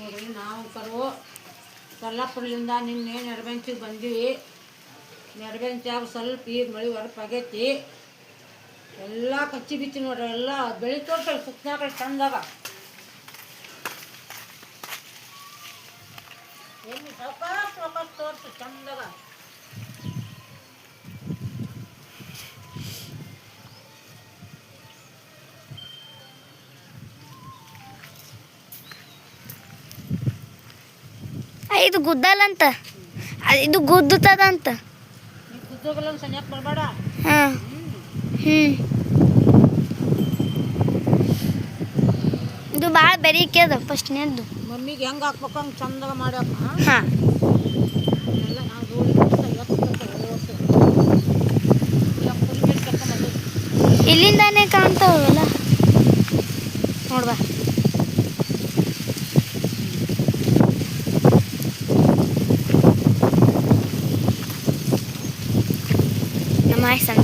ನೋಡ್ರಿ, ನಾವು ಕರು ಸೊಲ್ಲಾಪುರದಿಂದ ನಿನ್ನೆ ನೆರಬೆಂಚಿಗೆ ಬಂದೀವಿ. ನೆರಬೆಂಚಾಗ ಸ್ವಲ್ಪ ಈಗ ಮಳೆ ಹೊರಪಾಗೈತಿ ಎಲ್ಲ ಕಚ್ಚಿ ಬಿಚ್ಚಿ ನೋಡ್ರಿ, ಎಲ್ಲ ಬೆಳಿ ತೋರ್ಸಲ್ಲ ಸುತ್ತನಾಗ ಚಂದಾಗ ಎಲ್ಲಿ ಸಾಕಷ್ಟು ವಾಪಸ್ ತೋರ್ಸು ಚಂದಾಗ ಇದು ಗುದ್ದಲಂತ. ಅದ್- ಇದು ಗುದ್ದುತ್ತದಂತ. ಹಾಂ. ಹ್ಞೂ ಇದು ಭಾಳ ಬೆರೀಕೆ ಅದ ಫಸ್ಟ್ನೇದ್ದು ಮಮ್ಮಿಗೆ ಹೆಂಗೆ ಹಾಕ್ಬೇಕು ಹಂಗೆ ಚಂದಾಗ ಮಾಡ್ಯಾಕ ಹಾಂ? ಇಲ್ಲಿಂದಾನೇ ಕಾಣ್ತಾವಲ್ಲ ನೋಡ್ಬಾ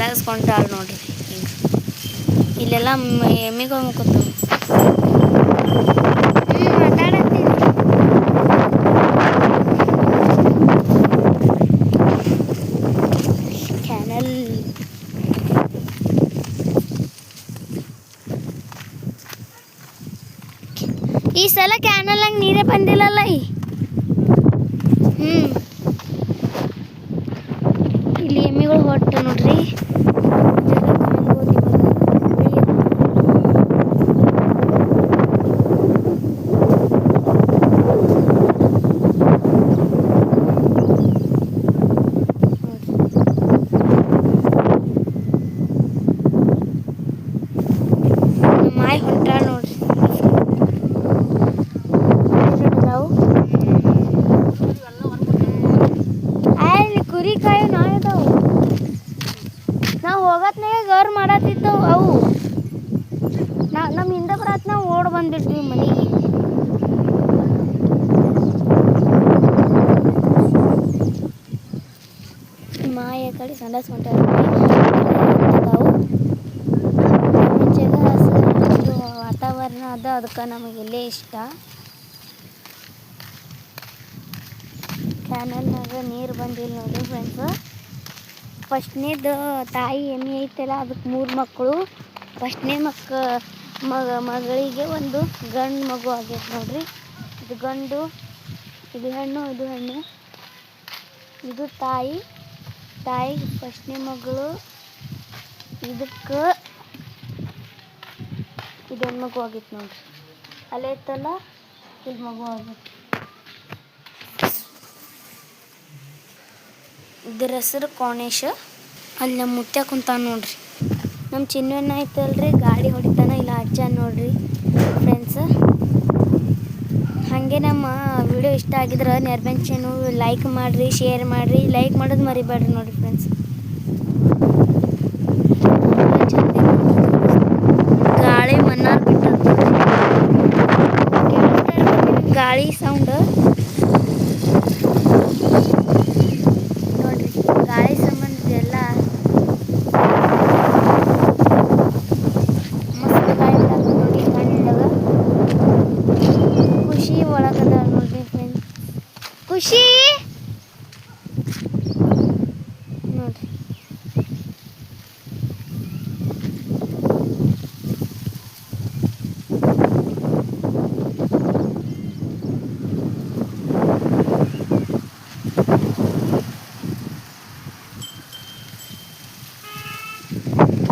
ನಮ್ಮ ಆಯ್ ಸಂದಾಗಿಸ್ಕೊಂಡ್ರಾಳ ನೋಡ್ರಿ ಹಿಂಗೆ ಇಲ್ಲೆಲ್ಲ ಮ- ಎಮ್ಮಿಗಳು ಮುಕ್ಕತ್ತವು ಹ್ಞೂ ಮಾತಾಡತ್ತೀನಿ ಕ್ಯಾನಲ್ ಈ ಸಲ ಕ್ಯಾನಲ್ ಹಂಗೆ ನೀರೇ ಬಂದಿಲ್ಲಲ್ಲ ಈ ಹ್ಞೂ ಇಲ್ಲಿ ಎಮ್ಮಿಗಳು ಹೊಟ್ಟು ನೋಡ್ರಿ ಇದೆಲ್ಲ ಕಾಣ್ಬೋದು ಇವಾಗ. ನಮ್ಮ ಮಾಯಿ ಹೊಂಟಾಳ ನೋಡ್ರಿ ನಾವು ಅಲ್ಲಿ ಕುರಿ ಕಾಯೋ ನಾವಿದಾವು ನಾವು ಹೋಗತ್ನಾಗ ಗೌರ್ ಮಾಡತ್ತಿದ್ದವು ಅವು ನಾ ನಮ್ಮ ಹಿಂದೆ ಬರತ್ ನಾವು ಓಡ್ ಬಂದ್ಬಿಟ್ವಿ ಮನೆಗೆ ಮಾಯ ಕಡೆ ವಾತಾವರಣ ಅದ ಅದಕ್ಕೆ ನಮಗೆ ಇಲ್ಲೇ ಇಷ್ಟ. ಕ್ಯಾನಲ್ನಾಗ ನೀರು ಬಂದಿಲ್ಲ ನೋಡಿ ಫ್ರೆಂಡ್ಸ್ ಫಸ್ಟ್ನೇದು ತಾಯಿ ಎಮ್ಮೆ ಐತಲ್ಲ ಅದಕ್ಕೆ ಮೂರು ಮಕ್ಕಳು ಫಸ್ಟ್ನೇ ಮಕ್ಕ ಮಗ, ಮಗಳಿಗೆ ಒಂದು ಗಂಡು ಮಗು ಆಗೈತೆ ನೋಡ್ರಿ. ಇದು ಗಂಡು, ಇದು ಹೆಣ್ಣು ಇದು ಹೆಣ್ಣು. ಇದು ತಾಯಿ. ತಾಯಿ ಫಸ್ಟ್ನೇ ಮಗಳು, ಇದಕ್ಕೆ ಇದೊಂದು ಮಗು ಆಗಿತ್ತು ನೋಡ್ರಿ. ಅಲ್ಲೇ ಇತ್ತಲ್ಲ ಇಲ್ಲಿ ಮಗು ಆಗಿತ್ತು ಇದ್ರ ಹೆಸರು ಕೋಣೇಶ. ಅಲ್ಲಿ ನಮ್ಮ ಮುತ್ಯ ಕುಂತಾನ ನೋಡ್ರಿ. ನಮ್ಮ ಚಿನ್ನ ಐತಲ್ರಿ, ಗಾಡಿ ಹೊಡಿತಾನ, ಇಲ್ಲ ಅಜ್ಜ ನೋಡ್ರಿ ಫ್ರೆಂಡ್ಸ್ ಹಾಗೆ ನಮ್ಮ ವಿಡಿಯೋ ಇಷ್ಟ ಆಗಿದ್ರೆ ನೆರ್ಬೆಂಚನು ಲೈಕ್ ಮಾಡಿರಿ ಶೇರ್ ಮಾಡಿರಿ ಲೈಕ್ ಮಾಡೋದು ಮರಿಬೇಡ್ರಿ ನೋಡಿರಿ ಫ್ರೆಂಡ್ಸ್ ಗಾಳಿ ಮನ್ನಾರ್ ಬಿಟ್ಟದ ಗಾಳಿ ಸೌಂಡ್ ನೋಡ್ರಿ ಗಾಳಿ ಸಂಬಂಧ ಎಲ್ಲ ಮಸ್ತ್ ಗಾಳಿ ಬರ್ತದೆ ನೋಡಿ ಕಣ್ಣಾಗ ಖುಷಿ ಒಳಗದ ನೋಡ್ರಿ ಫ್ರೆಂಡ್ಸ್ ಖುಷಿ ನೋಡ್ರಿ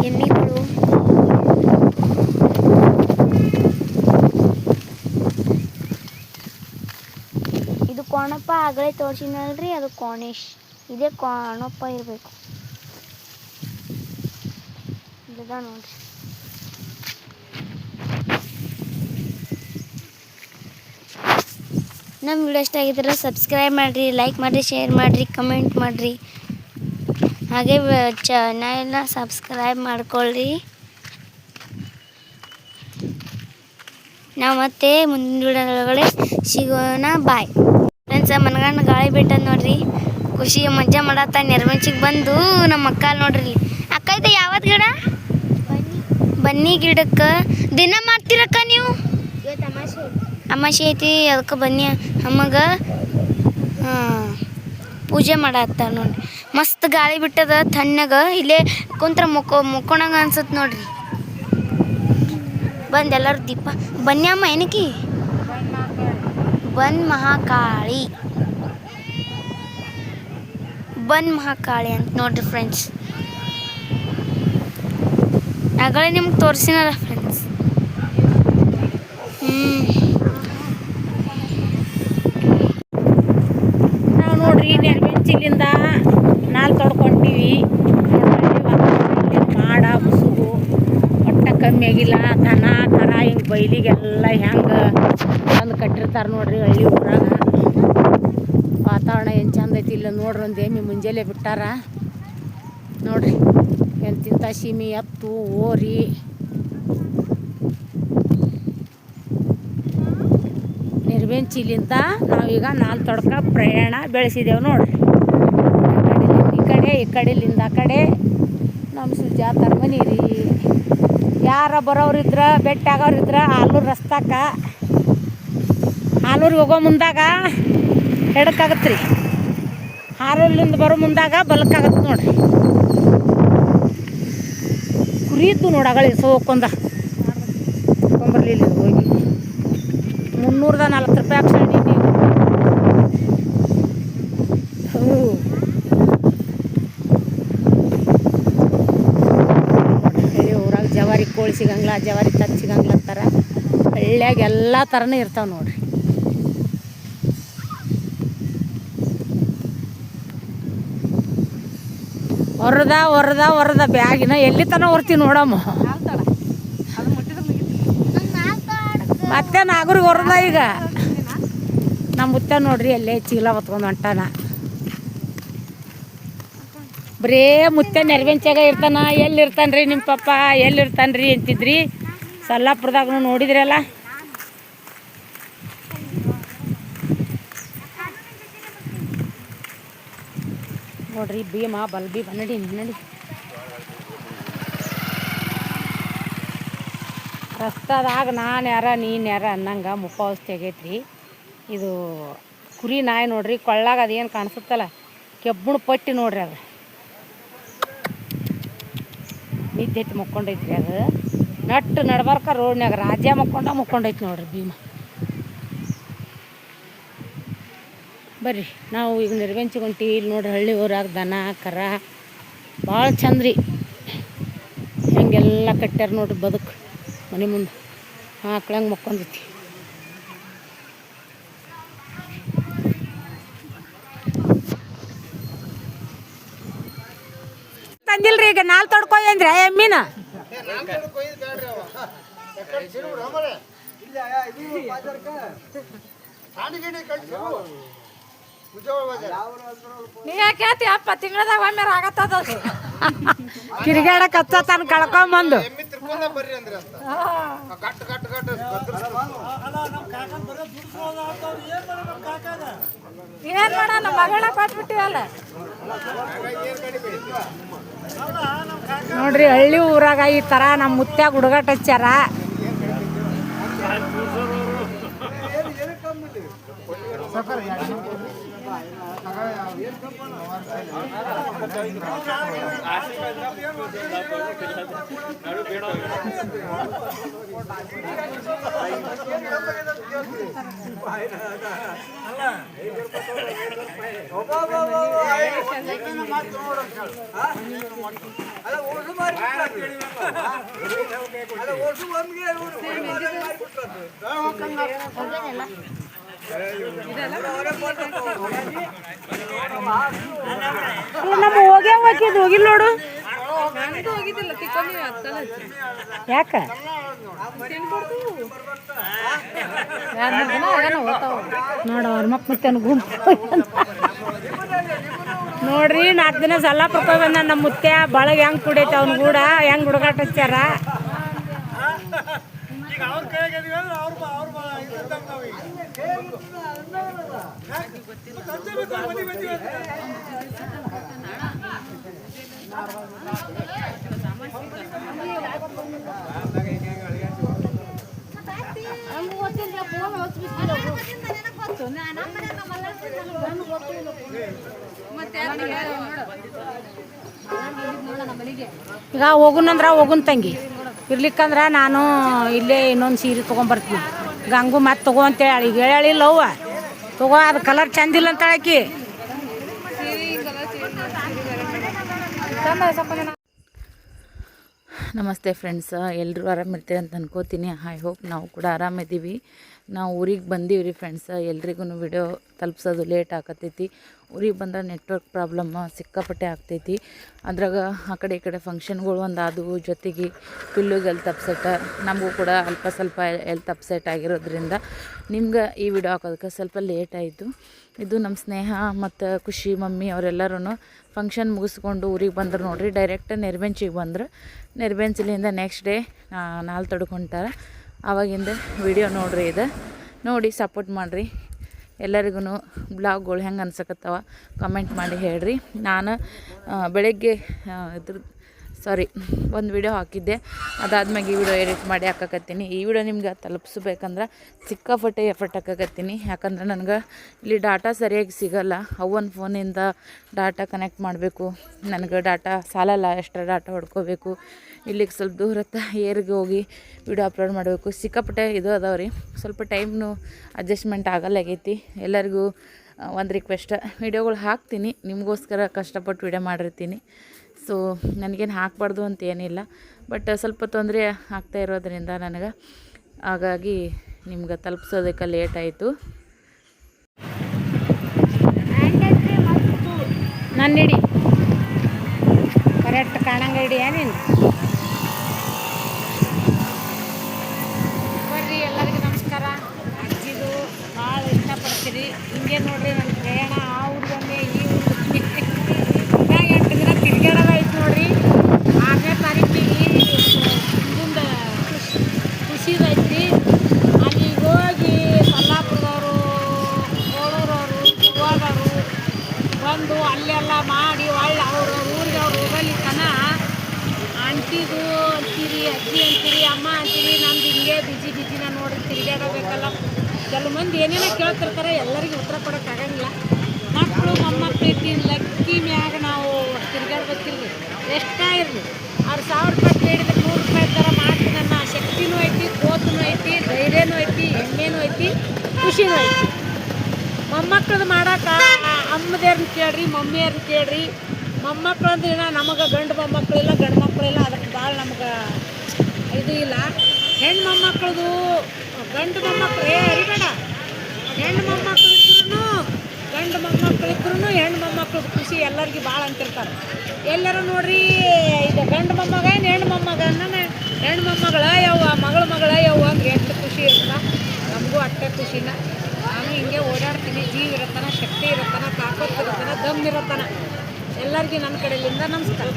ಎಮ್ಮಿಗಳು ಇದು ಕೋಣಪ್ಪ ಆಗಲೇ ತೋರಿಸಿನಲ್ರಿ ಅದು ಕೋಣೇಶ್. ಇದೇ ಕೋಣಪ್ಪ ಇರಬೇಕು. ಇದ ನೋಡ್ರಿ. ನಮ್ಮ ವಿಡಿಯೋ ಇಷ್ಟ ಆಗಿದ್ರೆ ಸಬ್ಸ್ಕ್ರೈಬ್ ಮಾಡಿರಿ, ಲೈಕ್ ಮಾಡಿರಿ, ಶೇರ್ ಮಾಡಿರಿ, ಕಮೆಂಟ್ ಮಾಡಿರಿ. ಹಾಗೆ ಚಾನಲ್ನ ಸಬ್ಸ್ಕ್ರೈಬ್ ಮಾಡ್ಕೊಳ್ಳಿ ನಾವು ಮತ್ತೆ ಮುಂದಿನ ವಿಡಿಯೋಗಳೇ ಸಿಗೋಣ. ಬಾಯ್. ಫ್ರೆಂಡ್ಸ, ಮನಗಂಡ ಗಾಳಿ ಬಿಟ್ಟದ ನೋಡ್ರಿ. ಖುಷಿ ಮಜಾ ಮಾಡತ್ತ ನೆರವಂಚಿಗೆ ಬಂದು ನಮ್ಮ ಅಕ್ಕ ನೋಡ್ರಿ. ಅಕ್ಕ ಇದು ಯಾವತ್ತು ಗಿಡ? ಬನ್ನಿ ಗಿಡಕ್ಕೆ. ದಿನ ಮಾಡ್ತೀರಕ್ಕ ನೀವು? ಅಮಾಸೆ ಐತಿ, ಅದಕ್ಕೆ ಬನ್ನಿ. ಅಮ್ಮಗ ಪೂಜೆ ಮಾಡತ್ತಾರ ನೋಡ್ರಿ. ಮಸ್ತ್ ಗಾಳಿ ಬಿಟ್ಟದ ತಣ್ಣಗ, ಇಲ್ಲೇ ಕುಂತ್ರ ಮುಕ್ಕೋ ಮುಕ್ಕೊಣಂಗ ಅನ್ಸತ್ ನೋಡ್ರಿ. ಬಂದ್ ಎಲ್ಲರೂ ದೀಪ. ಬನ್ನಿ ಅಮ್ಮ, ಏನಕ್ಕಿ? ಬನ್ ಮಹಾಕಾಳಿ. ಬನ್ ಮಹಾಕಾಳಿ ಅಂತ ನೋಡ್ರಿ ಫ್ರೆಂಡ್ಸ್ ಆಗಲೇ ನಿಮ್ಗೆ ತೋರಿಸಿನಲ್ಲ ಫ್ರೆಂಡ್ಸ್ ನಾವು ನೋಡ್ರಿ ನೆರವೆಂಚಿಲಿಂದ ನಾಲ್ ತೊಡ್ಕೊಂತೀವಿ ಮಾಡ, ಮುಸುಗು ಒಟ್ಟ ಕಮ್ಮಿ ಆಗಿಲ್ಲ, ದನ, ಕರ, ಹಿಂಗೆ ಬೈಲಿಗೆಲ್ಲ ಹೆಂಗೆ ಕಟ್ಟಿರ್ತಾರೆ ನೋಡ್ರಿ ಹಳ್ಳಿ ಊರಾಗ. ವಾತಾವರಣ ಏನು ಚಂದ ಐತಿ ಇಲ್ಲ ನೋಡ್ರಿ ಒಂದು ಏಮಿ ಮುಂಜಾನೆ ಬಿಟ್ಟಾರ. ನೋಡ್ರಿ ಎಂತಿಂಥ ಸೀಮಿ, ಎತ್ತು ಓರಿ ನಿರ್ವೆಂಚಿಲಿಂದ ನಾವೀಗ ನಾಲ್ ತೊಡ್ಕ ಪ್ರಯಾಣ ಬೆಳೆಸಿದೆವು ನೋಡ್ರಿ. ಈ ಕಡೆ ಈ ಕಡೆಲಿಂದ ಆ ಕಡೆ. ನಮ್ಮ ಸುಜಾತರ ಮನೆ ರೀ. ಯಾರ ಬರೋರಿದ್ರ ಬೆಟ್ಟಾಗೋರಿದ್ರ ಆಲೂರು ರಸ್ತಾಕ. ಆಲೂರಿಗೆ ಹೋಗೋ ಮುಂದಾಗ ಎಡಕ್ಕಾಗತ್ತೆ ರೀ ಹಾರಲ್ಲಿಂದ ಬರೋ ಮುಂದಾಗ ಬಲಕ್ಕಾಗತ್ತೆ ನೋಡಿರಿ. ಕುರಿದ್ದು ನೋಡಾಗಳಿ ಸೋಕೊಂದ ತೊಗೊಂಬರ್ಲಿಲ್ಲ ಇದು ಹೋಗಿ. ಮುನ್ನೂರದ ನಲ್ವತ್ತು ರೂಪಾಯಿ ಹಾಕ್ಸಿ ಹ್ಞೂ. ಊರಾಗ ಜವಾರಿ ಕೋಳಿ ಸಿಗಂಗಿಲ್ಲ, ಜವಾರಿ ತತ್ ಸಿಗಂಗಿಲ್ಲ ಅಂತಾರೆ. ಹಳ್ಳಿಯಾಗ ಎಲ್ಲ ಥರನೂ ಇರ್ತಾವೆ ನೋಡ್ರಿ. ಹೊರದ ಹೊರದ ಹೊರದ ಬ್ಯಾಗಿನ ಎಲ್ಲಿ ತನ ಹೊರ್ತೀವಿ ನೋಡಮ್ಮ. ಮತ್ತೆ ನಾಗರಿಗೆ ಹೊರದ ಈಗ. ನಮ್ಮ ಮುತ್ತ ನೋಡ್ರಿ ಅಲ್ಲೇ ಚೀಲ ಹೊತ್ಕೊಂಡು ಹೊಂಟಾನ. ಬರೇ ಮುತ್ತೆ ನೆರವೆಂಚಾಗ ಇರ್ತಾನ. ಎಲ್ಲಿ ರೀ ನಿಮ್ಮ ಪಪ್ಪ? ಎಲ್ಲಿ ರೀ ಅಂತಿದ್ರಿ. ಸಲ್ಲಾಪುರದಾಗ ನೋಡಿದ್ರಲ್ಲ. ನೋಡ್ರಿ, ಭೀಮ ಬಲ್ ಭೀಮ ನಡಿ. ರಸ್ತಾದಾಗ ನಾನು ಯಾರ, ನೀನು ಯಾರ ಅನ್ನಂಗೆ ಮುಖಾವಸ್ಥೆ ಆಗೈತ್ರಿ. ಇದು ಕುರಿ ನಾಯಿ ನೋಡ್ರಿ, ಕೊಳ್ಳಾಗ ಅದೇನು ಕಾಣಿಸುತ್ತಲ್ಲ, ಕೆಬ್ಬಣ ಪಟ್ಟಿ ನೋಡ್ರಿ ಅದು. ನಿದ್ದೆ ಮುಕ್ಕೊಂಡೈತ್ರಿ ಅದು. ನಟ್ಟು ನಡ್ಬಾರ್ಕ ರೋಡ್ನಾಗ ರಾಜ್ಯ ಮುಕ್ಕೊಂಡ ಮುಕ್ಕೊಂಡೈತಿ ನೋಡ್ರಿ ಭೀಮ. ಬರ್ರಿ ನಾವು ಈಗ ನಿರ್ವೆಂಚ್ಕೊಂತೀವಿ ಇಲ್ಲಿ ನೋಡ್ರಿ ಹಳ್ಳಿ ಊರಾಗ ದನ ಕರ ಭಾಳ ಚಂದ ರೀ ಹೆಂಗೆಲ್ಲ ಕಟ್ಟ್ಯಾರ ನೋಡ್ರಿ ಬದುಕು ಮನೆ ಮುಂದೆ ಆಕ್ಳಂಗೆ ಮಕ್ಕೊಂದೈತಿ. ತಂದಿಲ್ರಿ ಈಗ ನಾಲ್ ತೊಡ್ಕೊಯ್ ಅಂದ್ರೆ ಎಮ್ಮಿನ? ನೀ ಯಾಕೆ ಹೇಳ್ತಿ? ಅಪ್ಪ ತಿಂಗಳದಾಗ ಒಮ್ಮೆ ಆಗತ್ತದ ಕಿರಿಗಾಡಕ್ ಹಚ್ಚ ತನ್ ಕಳ್ಕೊಂಬಂದು. ಏನ್ ಮಾಡ ನಮ್ಮ ಮಗಳ ಕೊಟ್ಬಿಟ್ಟಿವಲ್ಲ ನೋಡ್ರಿ ಹಳ್ಳಿ ಊರಾಗ ಈ ತರ ನಮ್ಮ ಮುತ್ಯಾಗ ಹುಡುಗಾಟ ಹಚ್ಚಾರ ಅಲ್ಲ ಓಸು ಮಾರಿ ಅಲ್ಲ ಓಸು ಬಂದ್ಗೆ ನಮ್ಮ ಹಾಕಿದ್ ಹೋಗಿಲ್ಲ ನೋಡು. ಯಾಕ? ನೋಡ, ಅವ್ರ ಮಕ್ ಮತ್ತೆ ಗುಂಪು ನೋಡ್ರಿ ನಾಲ್ಕು ದಿನ ಸಲ್ಲಾಪುರಕ್ಕೆ ಬಂದ ನಮ್ಮ ಮುತ್ಯ ಬಳಗ ಹೆಂಗ್ ಕುಡೈತೆ ಅವ್ನ ಕೂಡ ಹೆಂಗ್ ಹುಡುಗಾಟ ಹಚ್ಚಾರ ಈಗ ಹೋಗುನಂದ್ರ ಹೋಗುನ್ ತಂಗಿ. ಇರ್ಲಿಕ್ಕಂದ್ರ ನಾನು ಇಲ್ಲೇ ಇನ್ನೊಂದು ಸೀರೆ ತೊಗೊಂಬರ್ತೀನಿ. ಗಂಗು ಮತ್ತೆ ತಗೋ ಅಂತೇಳಿ ಈಗ ಹೇಳಿಲ್ಲ ಅವ್ವ. ತಗೋ, ಅದು ಕಲರ್ ಚಂದಿಲ್ಲ ಅಂತ ಹೇಳಕಿ. ನಮಸ್ತೆ ಫ್ರೆಂಡ್ಸ್ ಎಲ್ಲರೂ ಆರಾಮಿರ್ತೀರಿ ಅಂತ ಅನ್ಕೋತೀನಿ. ಐ ಹೋಪ್ ನಾವು ಕೂಡ ಆರಾಮಿದ್ದೀವಿ ನಾವು ಊರಿಗೆ ಬಂದೀವಿ ರೀ ಫ್ರೆಂಡ್ಸ್ ಎಲ್ರಿಗೂ ವಿಡಿಯೋ ತಲುಪ್ಸೋದು ಲೇಟ್ ಆಕತ್ತೈತಿ. ಊರಿಗೆ ಬಂದ್ರೆ ನೆಟ್ವರ್ಕ್ ಪ್ರಾಬ್ಲಮ್ ಸಿಕ್ಕಾಪಟ್ಟೆ ಆಗ್ತೈತಿ. ಅದ್ರಾಗ ಆ ಕಡೆ ಈ ಕಡೆ ಫಂಕ್ಷನ್ಗಳು ಒಂದು ಆದವು. ಜೊತೆಗೆ ಪಿಲ್ಲುಗೆ ಎಲ್ತ್ ಅಪ್ಸೆಟ್ ನಮಗೂ ಕೂಡ ಅಲ್ಪ ಸ್ವಲ್ಪ ಎಲ್ತ್ ಅಪ್ಸೆಟ್ ಆಗಿರೋದ್ರಿಂದ ನಿಮ್ಗೆ ಈ ವಿಡಿಯೋ ಹಾಕೋದಕ್ಕೆ ಸ್ವಲ್ಪ ಲೇಟ್ ಆಯಿತು. ಇದು ನಮ್ಮ ಸ್ನೇಹ ಮತ್ತು ಖುಷಿ, ಮಮ್ಮಿ ಅವರೆಲ್ಲರೂ ಫಂಕ್ಷನ್ ಮುಗಿಸ್ಕೊಂಡು ಊರಿಗೆ ಬಂದ್ರು ನೋಡಿರಿ ಡೈರೆಕ್ಟ್ ನೆರ್ಬೆಂಚಿಗೆ ಬಂದ್ರೆ, ನೆರ್ಬೆಂಚಿಲಿಂದ ನೆಕ್ಸ್ಟ್ ಡೇ ನಾಲ್ ತಡ್ಕೊಂತಾರೆ. ಆವಾಗಿಂದ ವಿಡಿಯೋ ನೋಡ್ರಿ ಇದು. ನೋಡಿ ಸಪೋರ್ಟ್ ಮಾಡಿರಿ. ಎಲ್ಲರಿಗೂ ಬ್ಲಾಗ್ಗಳು ಹೆಂಗೆ ಅನ್ಸಕತ್ತವ ಕಮೆಂಟ್ ಮಾಡಿ ಹೇಳ್ರಿ. ನಾನು ಬೆಳಗ್ಗೆ ಇದ್ರ ಸಾರಿ ಒಂದು ವಿಡಿಯೋ ಹಾಕಿದ್ದೆ. ಅದಾದ್ಮೇಲೆ ಈ ವಿಡಿಯೋ ಎಡಿಟ್ ಮಾಡಿ ಹಾಕಕತ್ತೀನಿ. ಈ ವಿಡಿಯೋ ನಿಮ್ಗೆ ತಲುಪಿಸ್ಬೇಕಂದ್ರೆ ಸಿಕ್ಕಾಪಟ್ಟೆ ಎಫರ್ಟ್ ಹಾಕಕತ್ತೀನಿ. ಯಾಕಂದ್ರೆ ನನಗೆ ಇಲ್ಲಿ ಡಾಟಾ ಸರಿಯಾಗಿ ಸಿಗಲ್ಲ. ಅವನ ಫೋನಿಂದ ಡಾಟಾ ಕನೆಕ್ಟ್ ಮಾಡಬೇಕು. ನನಗೆ ಡಾಟಾ ಸಾಲಲ್ಲ ಎಕ್ಸ್ಟ್ರಾ ಡಾಟಾ ಹೊಡ್ಕೋಬೇಕು. ಇಲ್ಲಿಗೆ ಸ್ವಲ್ಪ ದೂರ ಏರಿಗೆ ಹೋಗಿ ವಿಡಿಯೋ ಅಪ್ಲೋಡ್ ಮಾಡಬೇಕು. ಸಿಕ್ಕಾಪಟ್ಟೆ ಇದು ಅದಾವೆ ರೀ ಸ್ವಲ್ಪ ಟೈಮ್ನು ಅಡ್ಜಸ್ಟ್ಮೆಂಟ್ ಆಗಲ್ಲಾಗೈತಿ ಎಲ್ಲರಿಗೂ ಒಂದು ರಿಕ್ವೆಸ್ಟ್ ವಿಡಿಯೋಗಳು ಹಾಕ್ತೀನಿ. ನಿಮಗೋಸ್ಕರ ಕಷ್ಟಪಟ್ಟು ವಿಡಿಯೋ ಮಾಡಿರ್ತೀನಿ. ಸೊ ನನಗೇನು ಹಾಕಬಾರ್ದು ಅಂತ ಏನಿಲ್ಲ ಬಟ್ ಸ್ವಲ್ಪ ತೊಂದರೆ ಆಗ್ತಾ ಇರೋದ್ರಿಂದ ನನಗೆ ಹಾಗಾಗಿ ನಿಮ್ಗೆ ತಲುಪಿಸೋದಕ್ಕೆ ಲೇಟ್ ಆಯಿತು. ನನ್ನ ಹಿಡಿ ಕರೆಕ್ಟ್ ಕಾಣಂಗ ಹಿಡಿ ಏನೇನು ಬರ್ರಿ, ಎಲ್ಲರಿಗೂ ನಮಸ್ಕಾರ. ಅಜ್ಜಿದು ಭಾಳ ಇಷ್ಟಪಡ್ತೀರಿ. ಹಿಂಗೆ ನೋಡ್ರಿ ನನ್ನ ಪ್ರಯಾಣ, ಆ ಊರಿಗೊಂದೆ ಈ ಊರಿಗೆ ಇದಾಗ ಎಂಟು ದಿನ ತಿರ್ಗಾಡೋದು ಐತೆ ನೋಡ್ರಿ ಆರನೇ ತಾರೀಕಿಗೆ ಮುಂದೆ ಖುಷಿದು ಐತ್ರಿ ಅಲ್ಲಿಗೆ ಹೋಗಿ ಸಲ್ಲಾಪುರದವರು ಕೋಳೂರವರು ಗೋವಾದವರು ಬಂದು ಅಲ್ಲೆಲ್ಲ ಮಾಡಿ ಒಳ್ಳೆ ಅವ್ರ ಊರಿಗೆ ಅವ್ರು ಹೋಗಲಿ ತನ ಆಂಟಿದು ಅಂತೀರಿ ಅಜ್ಜಿ ಅಂತೀರಿ ಅಮ್ಮ ಅಂತೀರಿ ನಮ್ದು ಹಿಂಗೆ ಬಿಜಿ ಬಿಜಿನ ನೋಡಿ ತಿರುಗಾಡಬೇಕಲ್ಲ ಕೆಲವು ಮಂದಿ ಏನೇನೋ ಕೇಳ್ತಿರ್ತಾರೆ ಎಲ್ಲರಿಗೂ ಉತ್ತರ ಕೊಡೋಕ್ಕಾಗಂಗಿಲ್ಲ ಮಕ್ಕಳು ಮೊಮ್ಮಕ್ಕಳು ಇಟ್ಟು ಲಕ್ಕಿ ಮ್ಯಾಗ ನಾವು ತಿರುಗಾಡ್ಬೇಕಿಲ್ರಿ ಎಷ್ಟೇ ಇರಲಿ. ಅವ್ರು ಸಾವಿರ ರೂಪಾಯಿ ಕೇಳಿದ್ರೆ ನೂರು ರೂಪಾಯಿ ಥರ ಮಾಡ್ತೀನಿ ನನ್ನ ಶಕ್ತಿನೂ ಐತಿ ಕೋತನೂ ಐತಿ, ಧೈರ್ಯನೂ ಐತಿ, ಹೆಮ್ಮೆನೂ ಐತಿ, ಖುಷಿನೂ ಐತಿ. ಮೊಮ್ಮಕ್ಕಳದು ಮಾಡಾಕ ಅಮ್ಮದೇರ್ನ ಕೇಳ್ರಿ ಮಮ್ಮಿಯರ್ನ ಕೇಳ್ರಿ. ಮೊಮ್ಮಕ್ಕಳು ಅಂದ್ರೆ ನಮಗೆ ಗಂಡು ಮೊಮ್ಮಕ್ಕಳಿಲ್ಲ ಗಂಡು ಮಕ್ಕಳಿಲ್ಲ ಅದಕ್ಕೆ ಭಾಳ ನಮ್ಗೆ ಇದು ಇಲ್ಲ. ಹೆಣ್ಣು ಮೊಮ್ಮಕ್ಕಳದು ಗಂಡು ಮೊಮ್ಮಕ್ಕಳು, ಏ, ಅರಿಬೇಡ. ಹೆಣ್ಣು ಮೊಮ್ಮಕ್ಕಳು ಗಂಡು ಮೊಮ್ಮಕ್ಕಳು ಇದ್ರೂ ಹೆಣ್ಣು ಮೊಮ್ಮಕ್ಕಳು ಖುಷಿ ಎಲ್ಲರಿಗೂ ಭಾಳ ಅಂತಿರ್ತಾರೆ. ಎಲ್ಲರೂ ನೋಡ್ರಿ, ಇದು ಗಂಡು ಮೊಮ್ಮಗ ಏನು ಹೆಣ್ಣು ಮೊಮ್ಮಗ ಅನ್ನ ಹೆಣ್ಣು ಮೊಮ್ಮಗಳ ಯವ್ವ, ಮಗಳ ಮಗಳ ಯವ್ವ ಅಂದ್ರೆ ಎಷ್ಟು ಖುಷಿ ಇರ್ತದ ನಮಗೂ ಅಷ್ಟೇ ಖುಷಿನ. ನಾನು ಹಿಂಗೆ ಓಡಾಡ್ತೀನಿ, ಜೀವ ಇರತ್ತನ, ಶಕ್ತಿ ಇರತ್ತನ, ತಾಕತ್ತು ಇರತ್ತನ, ದಮ್ ಇರತ್ತನ. ಎಲ್ಲರಿಗೂ ನನ್ನ ಕಡೆಯಿಂದ ನಮಸ್ಕಾರ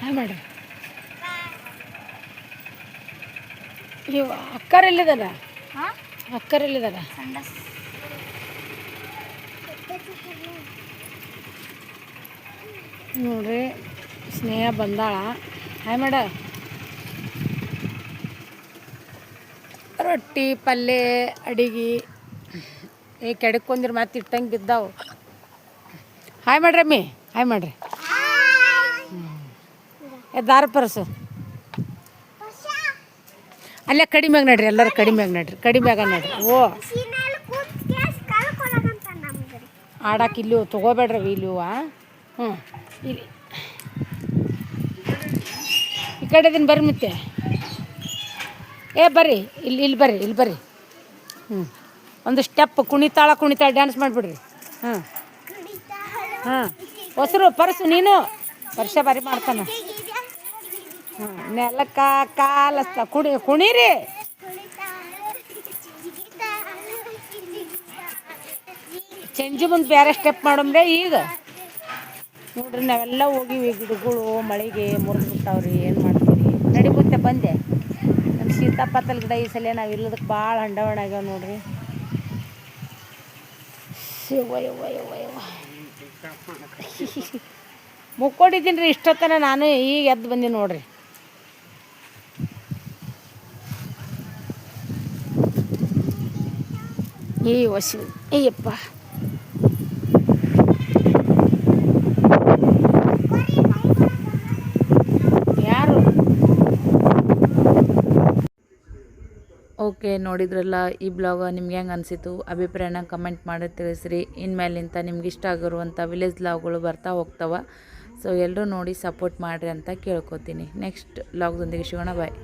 ಹಾಯ್ ಮಾಡ್ರಿ ಇವ ಅಕ್ಕರೆಲ್ಲಿದ್ದಾರ? ಅಕ್ಕರೆಲ್ಲಿದ್ದಾರ? ನೋಡ್ರಿ ಸ್ನೇಹ ಬಂದಾಳ. ಹಾಯ್ ಮಾಡ. ರೊಟ್ಟಿ ಪಲ್ಯ ಅಡಿಗೆ. ಏ ಕೆಡಕೊಂದಿರ ಮತ್ತೆ ಇಟ್ಟಂಗೆ ಬಿದ್ದಾವು. ಹಾಯ್ ಮಾಡ್ರಮ್ಮಿ ಹಾಯ್ ಮಾಡ್ರಿ. ದಾರ ಪರಸು. ಅಲ್ಲೇ ಕಡಿಮೆಯಾಗ ನಡ್ರಿ, ಎಲ್ಲರೂ ಕಡಿಮೆಯಾಗ ನಡ್ರಿ ಕಡಿಮೆಯಾಗ ನಡ್ರಿ. ಓ. ಆಡಕ್ಕೆ ಇಲ್ಲಿ ತೊಗೋಬೇಡ್ರಿ ಇಲ್ಲಿ ಹ್ಞೂ. ಇಲ್ಲಿ. ಈ ಅದನ್ನು ಬರ್ರಿ ಮತ್ತೆ. ಏ, ಬರ್ರಿ, ಇಲ್ಲಿ ಇಲ್ಲಿ ಬರ್ರಿ ಇಲ್ಲಿ ಬರ್ರಿ. ಹ್ಞೂ. ಒಂದು ಸ್ಟೆಪ್ ಕುಣಿತಾಳ ಕುಣಿತಾಳ ಡ್ಯಾನ್ಸ್ ಮಾಡಿಬಿಡ್ರಿ. ಹಾಂ ಹಾಂ ಹೊಸರು, ಪರ್ಸು, ನೀನು. ವರ್ಷ ಬಾರಿ ಮಾಡ್ತಾನೆ. ನೆಲಕ್ಕ ಕಾಲಸ್ತ ಕುಣಿ ಕುಣಿರಿ. ಚಂಜಿ ಮುಂದೆ ಬೇರೆ ಸ್ಟೆಪ್ ಮಾಡಮ್ರೆ ಈಗ. ನೋಡ್ರಿ ನಾವೆಲ್ಲ ಹೋಗಿವಿ ಗಿಡಗಳು, ಮಳೆಗೆ ಮುರಿದು ಬಿಟ್ಟಾವ್ರಿ, ಏನು ಮಾಡ್ತೀವಿ ನಡಿ ಮತ್ತೆ ಬಂದೆ. ನಮ್ಮ ಸೀತಾಪತ್ತಲ್ ಗಿಡ ಈ ಸಲ ನಾವು ಇಲ್ಲದಕ್ಕೆ ಭಾಳ ಹಂಡವಣ ಆಗ್ಯಾವ ನೋಡ್ರಿ. ಮುಕ್ಕೊಂಡಿದ್ದೀನಿ ರೀ ಇಷ್ಟೊತ್ತನ ನಾನು ಈಗ ಎದ್ದು ಬಂದೀನಿ ನೋಡ್ರಿ. ಏ ವಸಿ ಏಯಪ್ಪ ಯಾರು ಓಕೆ ನೋಡಿದ್ರಲ್ಲ, ಈ ಬ್ಲಾಗ್ ನಿಮ್ಗೆ ಹೆಂಗೆ ಅನಿಸಿತು? ಅಭಿಪ್ರಾಯನ ಕಮೆಂಟ್ ಮಾಡಿ ತಿಳಿಸ್ರಿ. ಇನ್ಮೇಲಿಂದ ನಿಮ್ಗೆ ಇಷ್ಟ ಆಗಿರುವಂಥ ವಿಲೇಜ್ ಬ್ಲಾಗ್ಗಳು ಬರ್ತಾ ಹೋಗ್ತಾವ. ಸೊ ಎಲ್ಲರೂ ನೋಡಿ ಸಪೋರ್ಟ್ ಮಾಡಿರಿ ಅಂತ ಕೇಳ್ಕೊತೀನಿ. ನೆಕ್ಸ್ಟ್ ಬ್ಲಾಗ್ದೊಂದಿಗೆ ಸಿಗೋಣ ಬಾಯ್